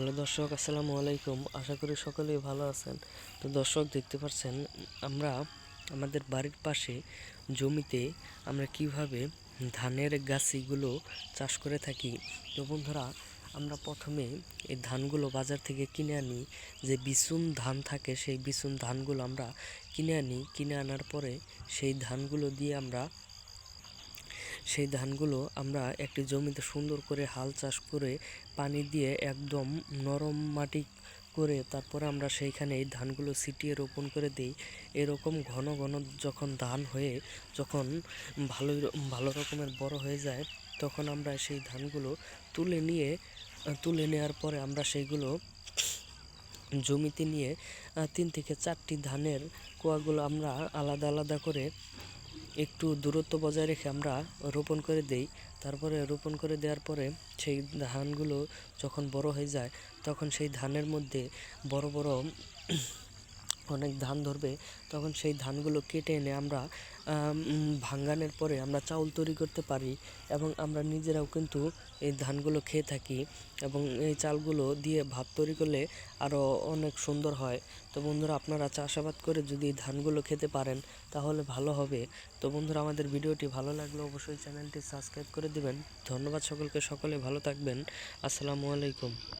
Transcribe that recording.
Hello দর্শক, আসসালামু আলাইকুম। আশা করি সকলেই ভালো আছেন। তো দর্শক, দেখতে পাচ্ছেন, আমরা আমাদের বাড়ির পাশে জমিতে আমরা কীভাবে ধানের গাছিগুলো চাষ করে থাকি? তো বন্ধুরা, আমরা প্রথমে এই ধানগুলো বাজার থেকে কিনে আনি। যে বিচুন ধান থাকে, সেই বিচুন ধানগুলো আমরা কিনে আনি। কিনে আনার পরে সেই ধানগুলো দিয়ে আমরা সেই ধানগুলো আমরা একটি জমিতে সুন্দর করে হাল চাষ করে পানি দিয়ে একদম নরম মাটি করে তারপরে আমরা সেইখানে এই ধানগুলো ছিটিয়ে রোপণ করে দিই। এরকম ঘন ঘন যখন ধান হয়ে যখন ভালো ভালো রকমের বড় হয়ে যায়, তখন আমরা সেই ধানগুলো তুলে নিয়ে, তুলে নেওয়ার পরে আমরা সেইগুলো জমিতে নিয়ে তিন থেকে চারটি ধানের কোয়াগুলো আমরা আলাদা আলাদা করে একটু দূরত্ব বজায় রেখে আমরা রোপণ করে দেই। তারপরে রোপণ করে দেওয়ার পরে সেই ধানগুলো যখন বড় হয়ে যায়, তখন সেই ধানের মধ্যে বড় বড় অনেক ধান ধরবে, তখন সেই ধানগুলো কেটে এনে আমরা ভাঙ্গানের পরে আমরা চাউল তৈরি করতে পারি এবং আমরা নিজেরাও কিন্তু এই ধানগুলো খেয়ে থাকি এবং এই চালগুলো দিয়ে ভাত তৈরি করলে আরও অনেক সুন্দর হয়। তো বন্ধুরা, আপনারা চাষাবাদ করে যদি ধানগুলো খেতে পারেন, তাহলে ভালো হবে। তো বন্ধুরা, আমাদের ভিডিওটি ভালো লাগলে অবশ্যই চ্যানেলটি সাবস্ক্রাইব করে দিবেন। ধন্যবাদ সকলকে, সকলে ভালো থাকবেন। আসসালামু আলাইকুম।